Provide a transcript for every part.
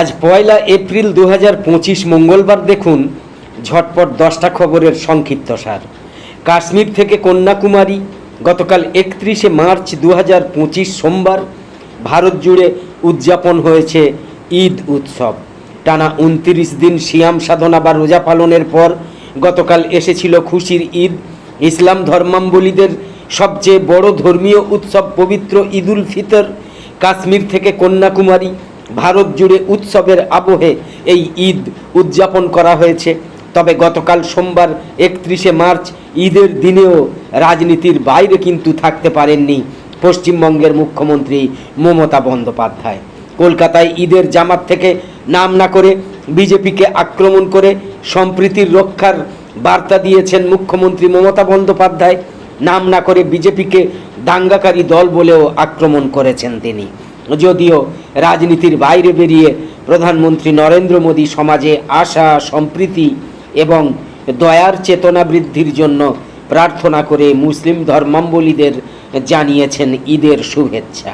আজ পয়লা এপ্রিল দু হাজার পঁচিশ মঙ্গলবার দেখুন ঝটপট দশটা খবরের সংক্ষিপ্তসার কাশ্মীর থেকে কন্যাকুমারী, গতকাল একত্রিশে মার্চ দু হাজার পঁচিশ সোমবার ভারত জুড়ে উদযাপন হয়েছে ঈদ উৎসব। টানা উনত্রিশ দিন সিয়াম সাধনা বা রোজা পালনের পর গতকাল এসেছিল খুশির ঈদ। ইসলাম ধর্মাম্বলীদের সবচেয়ে বড় ধর্মীয় উৎসব পবিত্র ঈদুল ফিতর। কাশ্মীর থেকে কন্যাকুমারী ভারত জুড়ে উৎসবের আবহে এই ঈদ উদযাপন করা হয়েছে। তবে গতকাল সোমবার একত্রিশে মার্চ ঈদের দিনেও রাজনীতির বাইরে কিন্তু থাকতে পারেননি পশ্চিমবঙ্গের মুখ্যমন্ত্রী মমতা বন্দ্যোপাধ্যায়। কলকাতায় ঈদের জামাত থেকে নাম না করে বিজেপিকে আক্রমণ করে সম্প্রীতির রক্ষার বার্তা দিয়েছেন মুখ্যমন্ত্রী মমতা বন্দ্যোপাধ্যায়। নাম না করে বিজেপিকে দাঙ্গাকারী দল বলেও আক্রমণ করেছেন তিনি। যদিও রাজনীতির বাইরে বেরিয়ে প্রধানমন্ত্রী নরেন্দ্র মোদী সমাজে আশা, সম্প্রীতি এবং দয়ার চেতনা বৃদ্ধির জন্য প্রার্থনা করে মুসলিম ধর্মাবলীদের জানিয়েছেন ঈদের শুভেচ্ছা।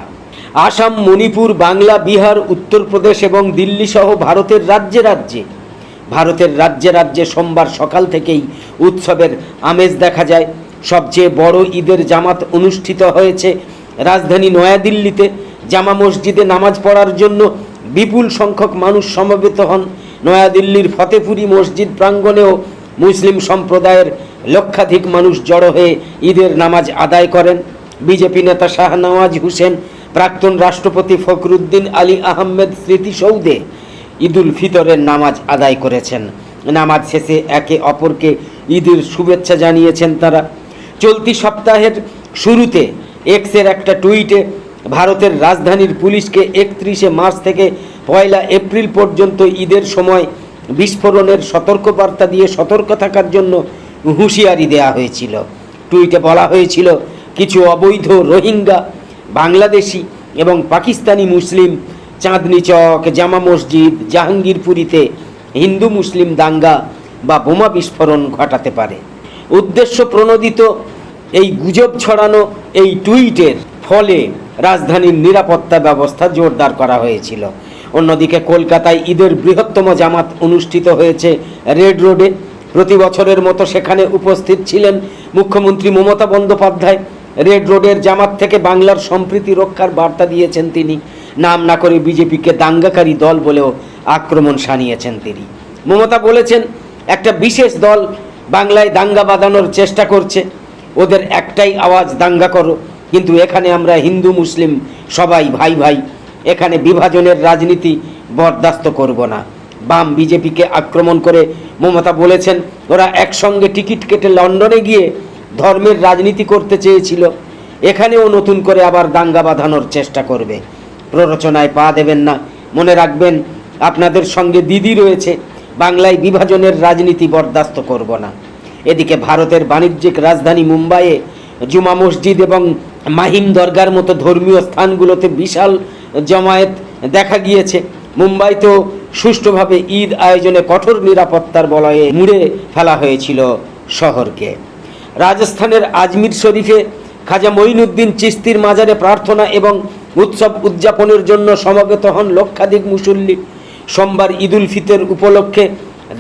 আসাম, মণিপুর, বাংলা, বিহার, উত্তরপ্রদেশ এবং দিল্লি সহ ভারতের রাজ্যে রাজ্যে। ভারতের রাজ্যে রাজ্যে সোমবার সকাল থেকেই উৎসবের আমেজ দেখা যায়। সবচেয়ে বড় ঈদের জামাত অনুষ্ঠিত হয়েছে রাজধানী নয়াদিল্লিতে। জামা মসজিদে নামাজ পড়ার জন্য বিপুল সংখ্যক মানুষ সমবেত হন। নয়াদিল্লির ফতেপুরি মসজিদ প্রাঙ্গণেও মুসলিম সম্প্রদায়ের লক্ষাধিক মানুষ জড়ো হয়ে ঈদের নামাজ আদায় করেন। বিজেপি নেতা শাহনওয়াজ হোসেন, প্রাক্তন রাষ্ট্রপতি ফখরুদ্দিন আলী আহমেদ স্মৃতিসৌধে ঈদুল ফিতরের নামাজ আদায় করেছেন। নামাজ শেষে একে অপরকে ঈদের শুভেচ্ছা জানিয়েছেন তারা। চলতি সপ্তাহের শুরুতে এক্সের একটা টুইটে ভারতের রাজধানীর পুলিশকে একত্রিশে মার্চ থেকে পয়লা এপ্রিল পর্যন্ত ঈদের সময় বিস্ফোরণের সতর্কবার্তা দিয়ে সতর্ক থাকার জন্য হুঁশিয়ারি দেওয়া হয়েছিল। টুইটে বলা হয়েছিল, কিছু অবৈধ রোহিঙ্গা, বাংলাদেশি এবং পাকিস্তানি মুসলিম চাঁদনি চক, জামা মসজিদ, জাহাঙ্গীরপুরীতে হিন্দু মুসলিম দাঙ্গা বা বোমা বিস্ফোরণ ঘটাতে পারে। উদ্দেশ্য প্রণোদিত এই গুজব ছড়ানো এই টুইটের ফলে রাজধানীর নিরাপত্তা ব্যবস্থা জোরদার করা হয়েছিল। অন্যদিকে কলকাতায় ঈদের বৃহত্তম জামাত অনুষ্ঠিত হয়েছে রেড রোডে। প্রতি বছরের মতো সেখানে উপস্থিত ছিলেন মুখ্যমন্ত্রী মমতা বন্দ্যোপাধ্যায়। রেড রোডের জামাত থেকে বাংলার সম্প্রীতি রক্ষার বার্তা দিয়েছেন তিনি। নাম না করে বিজেপিকে দাঙ্গাকারী দল বলেও আক্রমণ সানিয়েছেন তিনি। মমতা বলেছেন, একটা বিশেষ দল বাংলায় দাঙ্গা বাঁধানোর চেষ্টা করছে। ওদের একটাই আওয়াজ, দাঙ্গা করো। কিন্তু এখানে আমরা হিন্দু, মুসলিম সবাই ভাই ভাই, এখানে বিভাজনের রাজনীতি বরদাস্ত করব না। বাম বিজেপিকে আক্রমণ করে মমতা বলেছেন, ওরা একসঙ্গে টিকিট কেটে লন্ডনে গিয়ে ধর্মের রাজনীতি করতে চেয়েছিল। এখানেও নতুন করে আবার দাঙ্গা বাঁধানোর চেষ্টা করবে। প্ররোচনায় পা দেবেন না। মনে রাখবেন, আপনাদের সঙ্গে দিদি রয়েছে। বাংলায় বিভাজনের রাজনীতি বরদাস্ত করব না। এদিকে ভারতের বাণিজ্যিক রাজধানী মুম্বাইয়ে জুমা মসজিদ এবং মাহিম দরগার মতো ধর্মীয় স্থানগুলোতে বিশাল জমায়েত দেখা গিয়েছে। মুম্বাইতেও সুষ্ঠুভাবে ঈদ আয়োজনে কঠোর নিরাপত্তার বলয়ে মুড়ে ফেলা হয়েছিল শহরকে। রাজস্থানের আজমির শরীফে খাজা মঈনুদ্দিন চিস্তির মাজারে প্রার্থনা এবং উৎসব উদযাপনের জন্য সমবেত হন লক্ষাধিক মুসল্লি। সোমবার ঈদুল ফিতর উপলক্ষে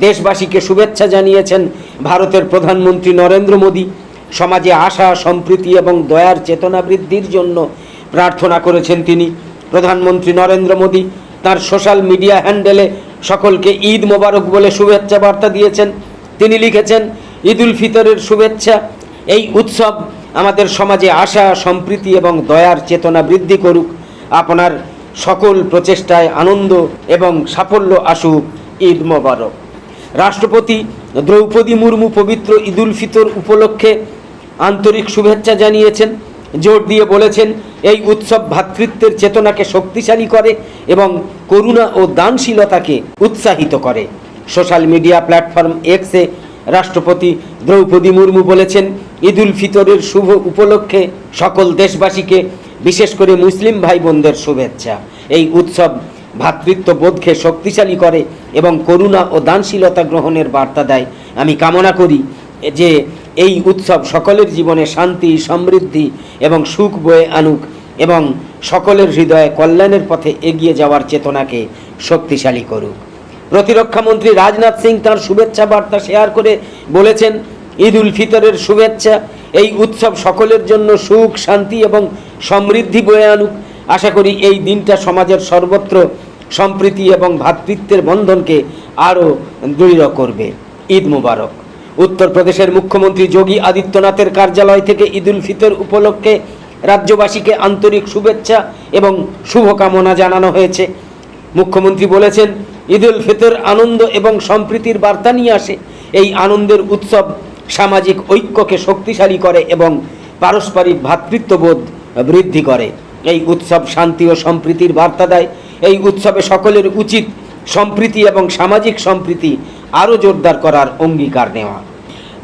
দেশবাসীকে শুভেচ্ছা জানিয়েছেন ভারতের প্রধানমন্ত্রী নরেন্দ্র মোদী। সমাজে আশা, সম্প্রীতি এবং দয়ার চেতনা বৃদ্ধির জন্য প্রার্থনা করেছেন তিনি। প্রধানমন্ত্রী নরেন্দ্র মোদী তার সোশ্যাল মিডিয়া হ্যান্ডেলে সকলকে ঈদ মোবারক বলে শুভেচ্ছা বার্তা দিয়েছেন। তিনি লিখেছেন, ঈদুল ফিতরের শুভেচ্ছা, এই উৎসব আমাদের সমাজে আশা, সম্প্রীতি এবং দয়ার চেতনা বৃদ্ধি করুক। আপনার সকল প্রচেষ্টায় আনন্দ এবং সাফল্য আসুক। ঈদ মোবারক। রাষ্ট্রপতি দ্রৌপদী মুর্মু পবিত্র ঈদুল ফিতর উপলক্ষে আন্তরিক শুভেচ্ছা জানিয়েছেন, জোর দিয়ে বলেছেন, এই উৎসব ভ্রাতৃত্বের চেতনাকে শক্তিশালী করে এবং করুণা ও দানশীলতাকে উৎসাহিত করে। সোশ্যাল মিডিয়া প্ল্যাটফর্ম এক্সে রাষ্ট্রপতি দ্রৌপদী মুর্মু বলেছেন ঈদুল ফিতরের শুভ উপলক্ষে সকল দেশবাসীকে বিশেষ করে মুসলিম ভাই বোনদের শুভেচ্ছা। এই উৎসব ভ্রাতৃত্ববোধকে শক্তিশালী করে এবং করুণা ও দানশীলতা গ্রহণের বার্তা দেয়। আমি কামনা করি যে এই উৎসব সকলের জীবনে শান্তি, সমৃদ্ধি এবং সুখ বয়ে আনুক এবং সকলের হৃদয়ে কল্যাণের পথে এগিয়ে যাওয়ার চেতনাকে শক্তিশালী করুক। প্রতিরক্ষা মন্ত্রী রাজনাথ সিং তার শুভেচ্ছা বার্তা শেয়ার করে বলেছেন, ঈদ উল ফিতরের শুভেচ্ছা, এই উৎসব সকলের জন্য সুখ, শান্তি এবং সমৃদ্ধি বয়ে আনুক। আশা করি এই দিনটা সমাজের সর্বত্র সম্প্রীতি এবং ভ্রাতৃত্বের বন্ধনকে আরও দৃঢ় করবে। ঈদ মুবারক। উত্তরপ্রদেশের মুখ্যমন্ত্রী যোগী আদিত্যনাথের কার্যালয় থেকে ঈদ উল ফিতর উপলক্ষে রাজ্যবাসীকে আন্তরিক শুভেচ্ছা এবং শুভকামনা জানানো হয়েছে। মুখ্যমন্ত্রী বলেছেন ঈদ উল ফিতর আনন্দ এবং সম্প্রীতির বার্তা নিয়ে আসে। এই আনন্দের উৎসব সামাজিক ঐক্যকে শক্তিশালী করে এবং পারস্পরিক ভ্রাতৃত্ববোধ বৃদ্ধি করে। এই উৎসব শান্তি ও সম্প্রীতির বার্তা দেয়। এই উৎসবে সকলের উচিত সম্প্রীতি এবং সামাজিক সম্প্রীতি আরও জোরদার করার অঙ্গীকার নেওয়া।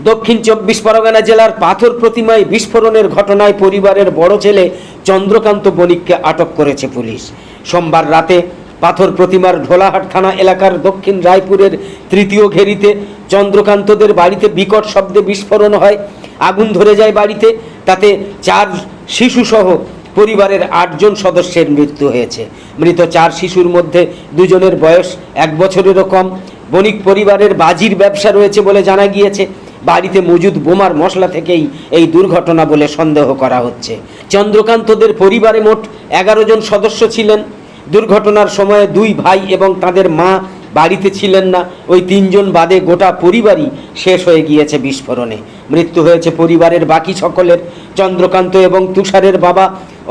দক্ষিণ চব্বিশ পরগনা জেলার পাথর প্রতিমায় বিস্ফোরণের ঘটনায় পরিবারের বড় ছেলে চন্দ্রকান্ত বণিককে আটক করেছে পুলিশ। সোমবার রাতে পাথর প্রতিমার ঢোলাহাট থানা এলাকার দক্ষিণ রায়পুরের তৃতীয় ঘেরিতে চন্দ্রকান্তদের বাড়িতে বিকট শব্দে বিস্ফোরণ হয়। আগুন ধরে যায় বাড়িতে, তাতে চার শিশুসহ পরিবারের আটজন সদস্যের মৃত্যু হয়েছে। মৃত চার শিশুর মধ্যে দুজনের বয়স এক বছরেরও কম। বণিক পরিবারের বাজির ব্যবসা রয়েছে বলে জানা গিয়েছে। বাড়িতে মজুদ বোমার মশলা থেকেই এই দুর্ঘটনা বলে সন্দেহ করা হচ্ছে। চন্দ্রকান্তদের পরিবারে মোট এগারো জন সদস্য ছিলেন। দুর্ঘটনার সময়ে দুই ভাই এবং তাদের মা বাড়িতে ছিলেন না। ওই তিনজন বাদে গোটা পরিবারই শেষ হয়ে গিয়েছে বিস্ফোরণে। মৃত্যু হয়েছে পরিবারের বাকি সকলের। চন্দ্রকান্ত এবং তুষারের বাবা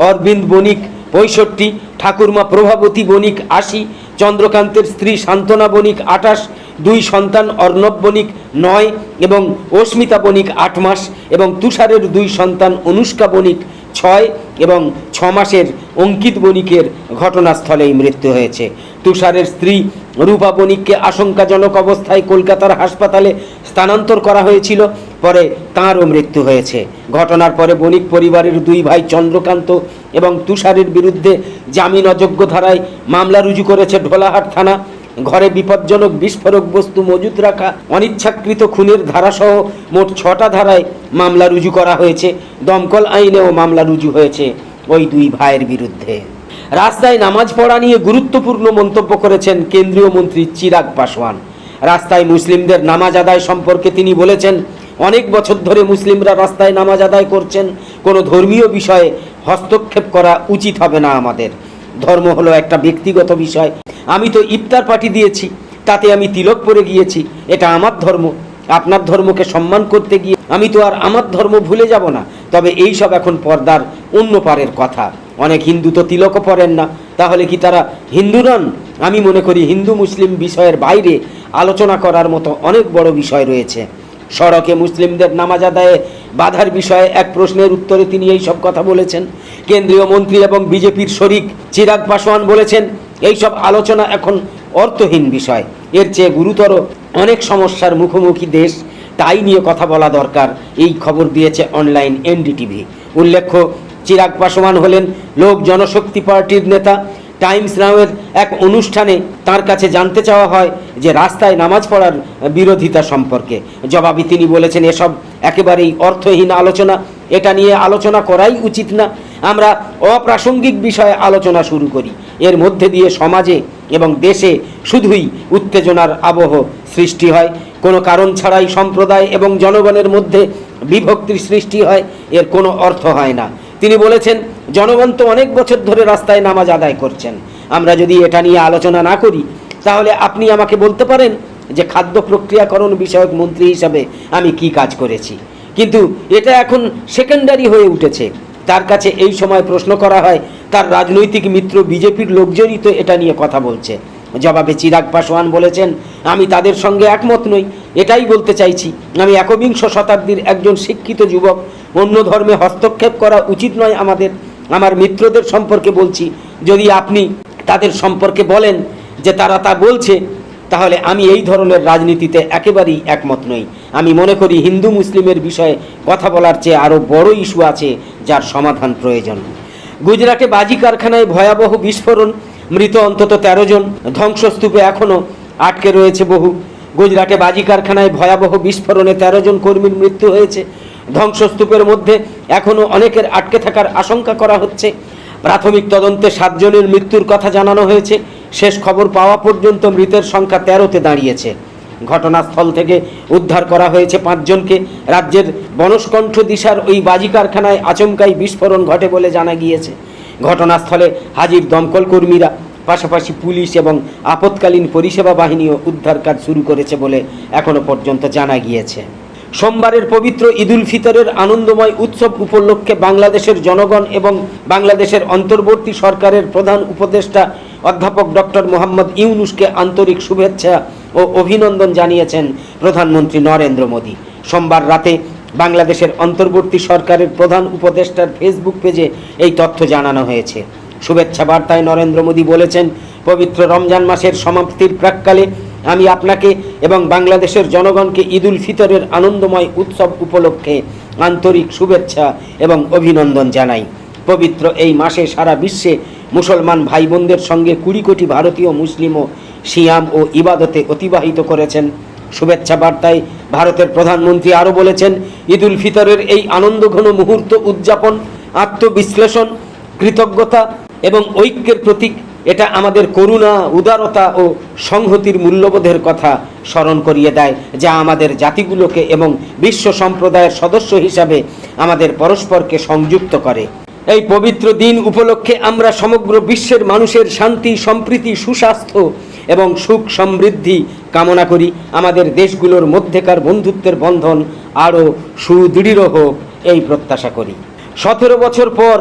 অরবিন্দ বণিক পঁয়ষট্টি, ঠাকুরমা প্রভাবতী বণিক আশি, চন্দ্রকান্তের স্ত্রী সান্ত্বনা বণিক আটাশ দুই সন্তান অর্ণব বণিক নয় এবং অস্মিতা বণিক আট মাস এবং তুষারের দুই সন্তান অনুষ্কা বণিক ছয় এবং ছ মাসের অঙ্কিত বণিকের ঘটনাস্থলেই মৃত্যু হয়েছে। তুষারের স্ত্রী রূপা বণিককে আশঙ্কাজনক অবস্থায় কলকাতার হাসপাতালে স্থানান্তর করা হয়েছিল, পরে তাঁরও মৃত্যু হয়েছে। ঘটনার পরে বণিক পরিবারের দুই ভাই চন্দ্রকান্ত এবং তুষারের বিরুদ্ধে জামিন অযোগ্য ধারায় মামলা রুজু করেছে ঢোলাহাট থানা। ঘরে বিপজ্জনক বিস্ফোরক বস্তু মজুত রাখা, অনিচ্ছাকৃত খুনের ধারাসহ মোট ছটা ধারায় মামলা রুজু করা হয়েছে। দমকল আইনেও মামলা রুজু হয়েছে ওই দুই ভাইয়ের বিরুদ্ধে। রাস্তায় নামাজ পড়া নিয়ে গুরুত্বপূর্ণ মন্তব্য করেছেন কেন্দ্রীয় মন্ত্রী চিরাগ পাসওয়ান। রাস্তায় মুসলিমদের নামাজ আদায় সম্পর্কে তিনি বলেছেন, অনেক বছর ধরে মুসলিমরা রাস্তায় নামাজ আদায় করছেন। কোনো ধর্মীয় বিষয়ে হস্তক্ষেপ করা উচিত হবে না আমাদের। ধর্ম হলো একটা ব্যক্তিগত বিষয়। আমি তো ইফতার পার্টি দিয়েছি, তাতে আমি তিলক পরে গিয়েছি, এটা আমার ধর্ম। আপনার ধর্মকে সম্মান করতে গিয়ে আমি তো আর আমার ধর্ম ভুলে যাব না, তবে এই সব এখন পর্দার অন্য পারের কথা। অনেক হিন্দু তো তিলকও পড়েন না, তাহলে কি তারা হিন্দু নন? আমি মনে করি হিন্দু মুসলিম বিষয়ের বাইরে আলোচনা করার মতো অনেক বড় বিষয় রয়েছে। সড়কে মুসলিমদের নামাজ আদায়ে বাধার বিষয়ে এক প্রশ্নের উত্তরে তিনি এই সব কথা বলেছেন। কেন্দ্রীয় মন্ত্রী এবং বিজেপির শরিক চিরাগ পাসওয়ান বলেছেন এই সব আলোচনা এখন অর্থহীন বিষয়। এর চেয়ে গুরুতর অনেক সমস্যার মুখোমুখি দেশ, তাই নিয়ে কথা বলা দরকার, এই খবর দিয়েছে অনলাইন এনডিটিভি। উল্লেখ্য, চিরাগ পাসওয়ান হলেন লোক জনশক্তি পার্টির নেতা। টাইমস নাওয়ের এক অনুষ্ঠানে তার কাছে জানতে চাওয়া হয় যে রাস্তায় নামাজ পড়ার বিরোধিতা সম্পর্কে। জবাবে তিনি বলেছেন, এসব একেবারেই অর্থহীন আলোচনা। এটা নিয়ে আলোচনা করাই উচিত না। আমরা অপ্রাসঙ্গিক বিষয়ে আলোচনা শুরু করি। এর মধ্যে দিয়ে সমাজে এবং দেশে শুধুই উত্তেজনার আবহ সৃষ্টি হয়। কোনো কারণ ছাড়াই সম্প্রদায় এবং জনগণের মধ্যে বিভক্তির সৃষ্টি হয়, এর কোনো অর্থ হয় না। তিনি বলেছেন, জনগণ তো অনেক বছর ধরে রাস্তায় নামাজ আদায় করছেন। আমরা যদি এটা নিয়ে আলোচনা না করি, তাহলে আপনি আমাকে বলতে পারেন যে খাদ্য প্রক্রিয়াকরণ বিষয়ক মন্ত্রী হিসাবে আমি কি কাজ করেছি। কিন্তু এটা এখন সেকেন্ডারি হয়ে উঠেছে। তার কাছে এই সময় প্রশ্ন করা হয় তার রাজনৈতিক মিত্র বিজেপির লোকজনই তো এটা নিয়ে কথা বলছে। জবাবে চিরাগ পাসওয়ান বলেছেন, আমি তাদের সঙ্গে একমত নই। এটাই বলতে চাইছি, আমি একবিংশ শতাব্দীর একজন শিক্ষিত যুবক। অন্য ধর্মে হস্তক্ষেপ করা উচিত নয় আমাদের। আমার মিত্রদের সম্পর্কে বলছি। যদি আপনি তাদের সম্পর্কে বলেন যে তারা তা বলছে, তাহলে আমি এই ধরনের রাজনীতিতে একেবারেই একমত নই। আমি মনে করি হিন্দু মুসলিমের বিষয়ে কথা বলার চেয়ে আরও বড় ইস্যু আছে যার সমাধান প্রয়োজন। গুজরাটে বাজি কারখানায় ভয়াবহ বিস্ফোরণ, মৃত অন্তত তেরো জন। ধ্বংসস্তূপে এখনও আটকে রয়েছে বহু। গুজরাটে বাজি কারখানায় ভয়াবহ বিস্ফোরণে তেরো জন কর্মীর মৃত্যু হয়েছে। ধ্বংসস্তূপের মধ্যে এখনও অনেকের আটকে থাকার আশঙ্কা করা হচ্ছে। প্রাথমিক তদন্তে সাতজনের মৃত্যুর কথা জানানো হয়েছে। শেষ খবর পাওয়া পর্যন্ত মৃতের সংখ্যা তেরোতে দাঁড়িয়েছে। ঘটনাস্থল থেকে উদ্ধার করা হয়েছে পাঁচজনকে। রাজ্যের বনস্কণ্ঠ দিশার ওই বাজি কারখানায় আচমকাই বিস্ফোরণ ঘটে বলে জানা গিয়েছে। ঘটনাস্থলে হাজির দমকল কর্মীরা, পাশাপাশি পুলিশ এবং আপৎকালীন পরিষেবা বাহিনীও উদ্ধার কাজ শুরু করেছে বলে এখনও পর্যন্ত জানা গিয়েছে। সোমবারের পবিত্র ঈদুল ফিতরের আনন্দময় উৎসব উপলক্ষে বাংলাদেশের জনগণ এবং বাংলাদেশের অন্তর্বর্তী সরকারের প্রধান উপদেষ্টা অধ্যাপক ডক্টর মোহাম্মদ ইউনুসকে আন্তরিক শুভেচ্ছা ও অভিনন্দন জানিয়েছেন প্রধানমন্ত্রী নরেন্দ্র মোদী। সোমবার রাতে বাংলাদেশের অন্তর্বর্তী সরকারের প্রধান উপদেষ্টার ফেসবুক পেজে এই তথ্য জানানো হয়েছে। শুভেচ্ছা বার্তায় নরেন্দ্র মোদী বলেছেন, পবিত্র রমজান মাসের সমাপ্তির প্রাককালে আমি আপনাকে এবং বাংলাদেশের জনগণকে ঈদুল ফিতরের আনন্দময় উৎসব উপলক্ষে আন্তরিক শুভেচ্ছা এবং অভিনন্দন জানাই। পবিত্র এই মাসে সারা বিশ্বে মুসলমান ভাই বোনদের সঙ্গে কুড়ি কোটি ভারতীয় মুসলিমও সিয়াম ও ইবাদতে অতিবাহিত করেছেন। শুভেচ্ছা বার্তায় ভারতের প্রধানমন্ত্রী আরও বলেছেন, ঈদুল ফিতরের এই আনন্দঘন মুহূর্ত উদযাপন, আত্মবিশ্লেষণ, কৃতজ্ঞতা এবং ঐক্যের প্রতীক, এটা আমাদের করুণা, উদারতা ও সংহতির মূল্যবোধের কথা স্মরণ করিয়ে দেয়, যা আমাদের জাতিগুলোকে এবং বিশ্ব সম্প্রদায়ের সদস্য হিসাবে আমাদের পরস্পরকে সংযুক্ত করে। এই পবিত্র দিন উপলক্ষে আমরা সমগ্র বিশ্বের মানুষের শান্তি, সম্প্রীতি, সুস্বাস্থ্য এবং সুখ সমৃদ্ধি কামনা করি। আমাদের দেশগুলোর মধ্যেকার বন্ধুত্বের বন্ধন আরও সুদৃঢ় হোক এই প্রত্যাশা করি। সতেরো বছর পর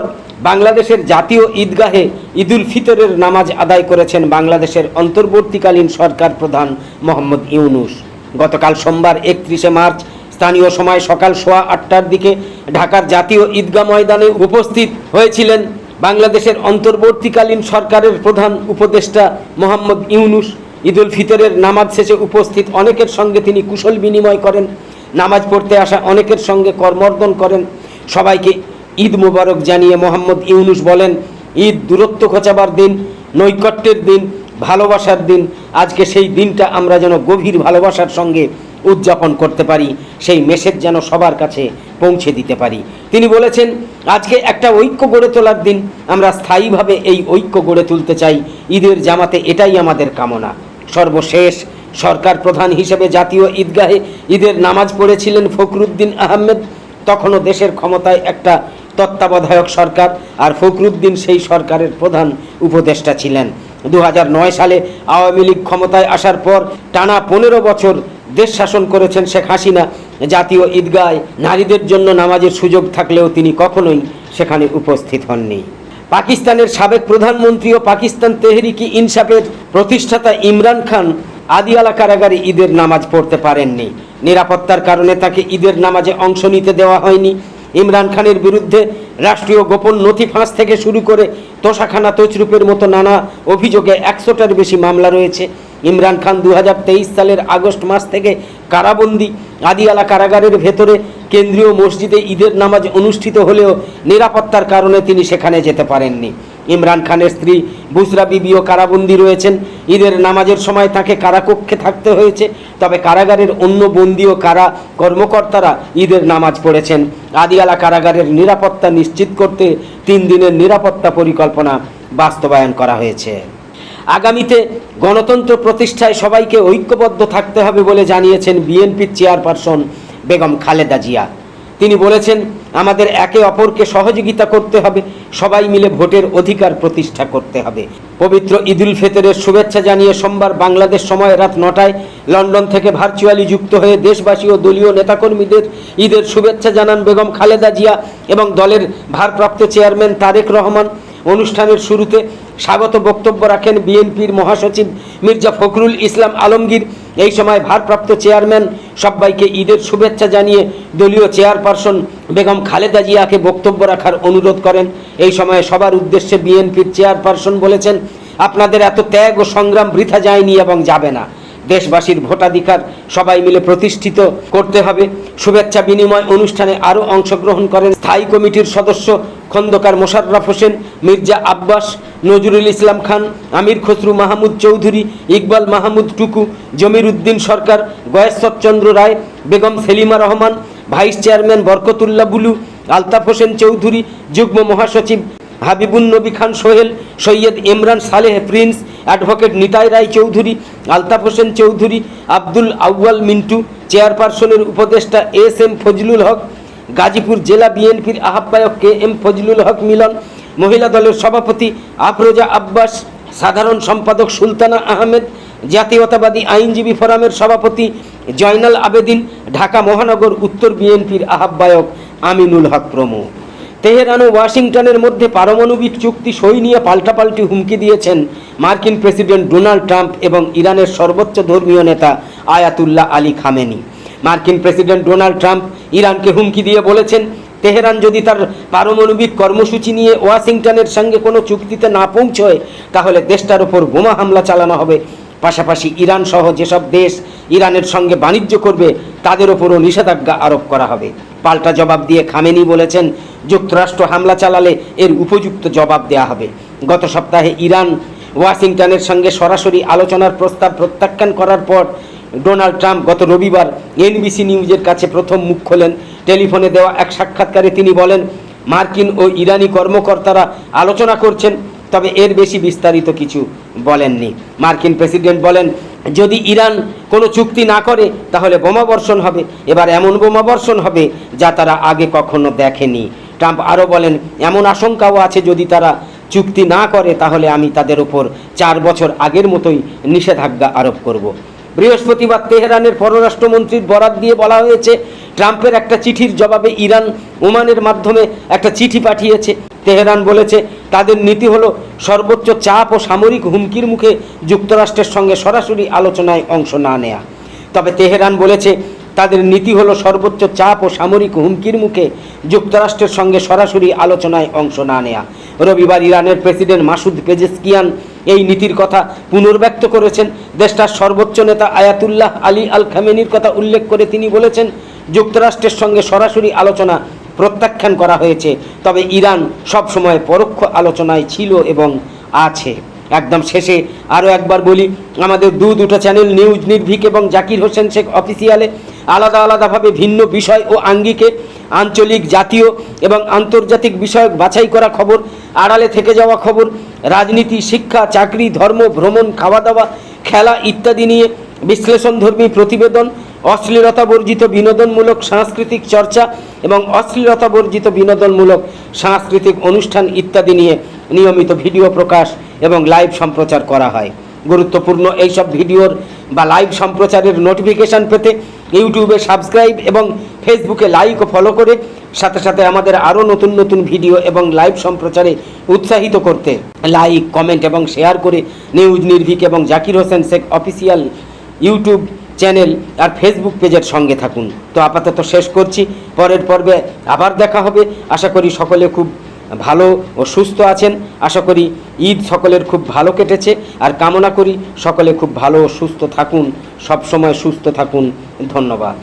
বাংলাদেশের জাতীয় ঈদগাহে ঈদুল ফিতরের নামাজ আদায় করেছেন বাংলাদেশের অন্তর্বর্তীকালীন সরকার প্রধান মোহাম্মদ ইউনুস। গতকাল সোমবার একত্রিশে মার্চ স্থানীয় সময় সকাল সোয়া আটটার দিকে ঢাকার জাতীয় ঈদগাহ ময়দানে উপস্থিত হয়েছিলেন বাংলাদেশের অন্তর্বর্তীকালীন সরকারের প্রধান উপদেষ্টা মোহাম্মদ ইউনুস ঈদুল ফিতরের নামাজ শেষে উপস্থিত অনেকের সঙ্গে তিনি কুশল বিনিময় করেন, নামাজ পড়তে আসা অনেকের সঙ্গে করমর্দন করেন। সবাইকে ঈদ মোবারক জানিয়ে মোহাম্মদ ইউনুস বলেন, ঈদ দূরত্ব খোঁচাবার দিন, নৈকট্যের দিন, ভালোবাসার দিন। আজকে সেই দিনটা আমরা যেন গভীর ভালোবাসার সঙ্গে উদযাপন করতে পারি, সেই মেসেজ যেন সবার কাছে পৌঁছে দিতে পারি। তিনি বলেছেন, আজকে একটা ঐক্য গড়ে তোলার দিন, আমরা স্থায়ীভাবে এই ঐক্য গড়ে তুলতে চাই। ঈদের জামাতে এটাই আমাদের কামনা। সর্বশেষ, সরকার প্রধান হিসেবে জাতীয় ঈদগাহে ঈদের নামাজ পড়েছিলেন ফখরুদ্দিন আহমেদ। তখনও দেশের ক্ষমতায় একটা তত্ত্বাবধায়ক সরকার, আর ফখরুদ্দিন সেই সরকারের প্রধান উপদেষ্টা ছিলেন। দু হাজার নয় সালে আওয়ামী লীগ ক্ষমতায় আসার পর টানা পনেরো বছর দেশ শাসন করেছেন শেখ হাসিনা জাতীয় ঈদগায়। নারীদের জন্য নামাজের সুযোগ থাকলেও তিনি কখনোই সেখানে উপস্থিত হননি। পাকিস্তানের সাবেক প্রধানমন্ত্রী ও পাকিস্তান তেহরিকি ইনসাফের প্রতিষ্ঠাতা ইমরান খান আদিয়ালা কারাগারে ঈদের নামাজ পড়তে পারেননি। নিরাপত্তার কারণে তাকে ঈদের নামাজে অংশ নিতে দেওয়া হয়নি। ইমরান খানের বিরুদ্ধে রাষ্ট্রীয় গোপন নথি ফাঁস থেকে শুরু করে তোষাখানা, তছরূপের মতো নানা অভিযোগে একশোটার বেশি মামলা রয়েছে। ইমরান খান দু হাজার তেইশ সালের আগস্ট মাস থেকে কারাবন্দি আদিয়ালা কারাগারের ভেতরে কেন্দ্রীয় মসজিদে ঈদের নামাজ অনুষ্ঠিত হলেও নিরাপত্তার কারণে তিনি সেখানে যেতে পারেননি। ইমরান খানের স্ত্রী বুসরা বিবিও কারাবন্দি রয়েছেন। ঈদের নামাজের সময় তাকে কারাকক্ষে থাকতে হয়েছে। তবে কারাগারের অন্য বন্দি ও কারা কর্মকর্তারা ঈদের নামাজ পড়েছেন। আদিয়ালা কারাগারের নিরাপত্তা নিশ্চিত করতে তিন দিনের নিরাপত্তা পরিকল্পনা বাস্তবায়ন করা হয়েছে। আগামীতে গণতন্ত্র প্রতিষ্ঠায় সবাইকে ঐক্যবদ্ধ থাকতে হবে বলে জানিয়েছেন বিএনপির চেয়ারপারসন বেগম খালেদা জিয়া। তিনি বলেছেন, আমাদের একে অপরকে সহযোগিতা করতে হবে, সবাই মিলে ভোটের অধিকার প্রতিষ্ঠা করতে হবে। পবিত্র ঈদুল ফেতরের শুভেচ্ছা জানিয়ে সোমবার বাংলাদেশ সময় রাত নটায় লন্ডন থেকে ভার্চুয়ালি যুক্ত হয়ে দেশবাসী ও দলীয় নেতাকর্মীদের ঈদের শুভেচ্ছা জানান বেগম খালেদা জিয়া এবং দলের ভারপ্রাপ্ত চেয়ারম্যান তারেক রহমান। অনুষ্ঠানের শুরুতে স্বাগত বক্তব্য রাখেন বিএনপির মহাসচিব মির্জা ফখরুল ইসলাম আলমগীর। এই সময় ভারপ্রাপ্ত চেয়ারম্যান সবাইকে ঈদের শুভেচ্ছা জানিয়ে দলীয় চেয়ারপারসন বেগম খালেদা জিয়াকে বক্তব্য রাখার অনুরোধ করেন। এই সময় সবার উদ্দেশ্যে বিএনপির চেয়ারপারসন বলেছেন, আপনাদের এত ত্যাগ ও সংগ্রাম বৃথা যায়নি এবং যাবে না। দেশবাসীর ভোটাধিকার সবাই মিলে প্রতিষ্ঠিত করতে হবে। শুভেচ্ছা বিনিময় অনুষ্ঠানে আরও অংশগ্রহণ করেন স্থায়ী কমিটির সদস্য খন্দকার মোশাররফ হোসেন, মির্জা আব্বাস, নজরুল ইসলাম খান, আমির খসরু মাহমুদ চৌধুরী, ইকবাল মাহমুদ টুকু জমির উদ্দিন সরকার গয়েশ্বরচন্দ্র রায়, বেগম সেলিমা রহমান, ভাইস চেয়ারম্যান বরকতুল্লাহ বুলু, আলতাফ হোসেন চৌধুরী, যুগ্ম মহাসচিব হাবিবুন নবী খান সোহেল, সৈয়দ ইমরান সালেহ প্রিন্স অ্যাডভোকেট নিতাই রায় চৌধুরী, আলতাফ হোসেন চৌধুরী, আব্দুল আউয়াল মিন্টু, চেয়ারপারসনের উপদেষ্টা এস এম ফজলুল হক, গাজীপুর জেলা বিএনপির আহ্বায়ক কে এম ফজলুল হক মিলন, মহিলা দলের সভাপতি আফরোজা আব্বাস, সাধারণ সম্পাদক সুলতানা আহমেদ, জাতীয়তাবাদী আইনজীবী ফোরামের সভাপতি জয়নাল আবেদিন, ঢাকা মহানগর উত্তর বিএনপির আহ্বায়ক আমিনুল হক প্রমুখ। তেহরান ও ওয়াশিংটনের মধ্যে পারমাণবিক চুক্তি সই নিয়ে পাল্টাপাল্টি হুমকি দিয়েছেন মার্কিন প্রেসিডেন্ট ডোনাল্ড ট্রাম্প এবং ইরানের সর্বোচ্চ ধর্মীয় নেতা আয়াতুল্লাহ আলী খামেনি। মার্কিন প্রেসিডেন্ট ডোনাল্ড ট্রাম্প ইরানকে হুমকি দিয়ে বলেছেন, তেহরান যদি তার পারমাণবিক কর্মসূচি নিয়ে ওয়াশিংটনের সঙ্গে কোনো চুক্তিতে না পৌঁছয়, তাহলে দেশটার ওপর বোমা হামলা চালানো হবে। পাশাপাশি ইরান সহ যেসব দেশ ইরানের সঙ্গে বাণিজ্য করবে, তাদের ওপরও নিষেধাজ্ঞা আরোপ করা হবে। পাল্টা জবাব দিয়ে খামেনি বলেছেন, যুক্তরাষ্ট্র হামলা চালালে এর উপযুক্ত জবাব দেওয়া হবে। গত সপ্তাহে ইরান ওয়াশিংটনের সঙ্গে সরাসরি আলোচনার প্রস্তাব প্রত্যাখ্যান করার পর ডোনাল্ড ট্রাম্প গত রবিবার এনবিসি নিউজের কাছে প্রথম মুখ খোলেন। টেলিফোনে দেওয়া এক সাক্ষাৎকারে তিনি বলেন, মার্কিন ও ইরানি কর্মকর্তারা আলোচনা করছেন, তবে এর বেশি বিস্তারিত কিছু বলেননি। মার্কিন প্রেসিডেন্ট বলেন যদি ইরান কোনো চুক্তি না করে, তাহলে বোমাবর্ষণ হবে। এবার এমন বোমাবর্ষণ হবে যা তারা আগে কখনো দেখেনি। ট্রাম্প আরও বলেন, এমন আশঙ্কাও আছে যদি তারা চুক্তি না করে, তাহলে আমি তাদের ওপর চার বছর আগের মতোই নিষেধাজ্ঞা আরোপ করব। বৃহস্পতিবার তেহরানের পররাষ্ট্রমন্ত্রীর বরাত দিয়ে বলা হয়েছে, ট্রাম্পের একটা চিঠির জবাবে ইরান ওমানের মাধ্যমে একটা চিঠি পাঠিয়েছে। তেহরান বলেছে, তাদের নীতি হলো সর্বোচ্চ চাপ ও সামরিক হুমকির মুখে যুক্তরাষ্ট্রের সঙ্গে সরাসরি আলোচনায় অংশ না নেয়া। তবে তেহরান বলেছে, তাদের নীতি হলো সর্বোচ্চ চাপ ও সামরিক হুমকির মুখে যুক্তরাষ্ট্রের সঙ্গে সরাসরি আলোচনায় অংশ না নেয়া। রবিবার ইরানের প্রেসিডেন্ট মাসুদ পেজেসকিয়ান এই নীতির কথা পুনর্ব্যক্ত করেছেন। দেশটার সর্বোচ্চ নেতা আয়াতুল্লাহ আলী আল খামেনির কথা উল্লেখ করে তিনি বলেছেন, যুক্তরাষ্ট্রের সঙ্গে সরাসরি আলোচনা প্রত্যাখ্যান করা হয়েছে। তবে ইরান সবসময় পরোক্ষ আলোচনায় ছিল এবং আছে। একদম শেষে আরও একবার বলি, আমাদের দু দুটো চ্যানেল, নিউজ, নির্ভীক এবং জাকির হোসেন শেখ অফিসিয়ালে আলাদা আলাদাভাবে ভিন্ন বিষয় ও আঙ্গিকে আঞ্চলিক, জাতীয় এবং আন্তর্জাতিক বিষয়ক বাছাই করা খবর, আড়ালে থেকে যাওয়া খবর, রাজনীতি, শিক্ষা, চাকরি, ধর্ম, ভ্রমণ, খাওয়া দাওয়া, খেলা ইত্যাদি নিয়ে বিশ্লেষণধর্মী প্রতিবেদন অশ্লীলতা বর্জিত বিনোদনমূলক সাংস্কৃতিক চর্চা এবং অশ্লীলতা বর্জিত বিনোদনমূলক সাংস্কৃতিক অনুষ্ঠান ইত্যাদি নিয়ে নিয়মিত ভিডিও প্রকাশ এবং লাইভ সম্প্রচার করা হয়। গুরুত্বপূর্ণ এইসব ভিডিওর বা লাইভ সম্প্রচারের নোটিফিকেশান পেতে ইউটিউবে সাবস্ক্রাইব এবং ফেসবুকে লাইক ও ফলো করে সাথে সাথে আমাদের আরও নতুন নতুন ভিডিও এবং লাইভ সম্প্রচারে উৎসাহিত করতে লাইক, কমেন্ট এবং শেয়ার করে নিউজ নির্ভীক এবং Zakir Hossain Sheikh official YouTube channel আর ফেসবুক পেজের সঙ্গে থাকুন। তো আপাতত শেষ করছি। পরের পর্বে আবার দেখা হবে। আশা করি সকলে খুব ভালো ও সুস্থ আছেন। আশা করি ঈদ সকলের খুব ভালো কেটেছে। আর কামনা করি সকলে খুব ভালো ও সুস্থ থাকুন। সবসময় সুস্থ থাকুন। ধন্যবাদ।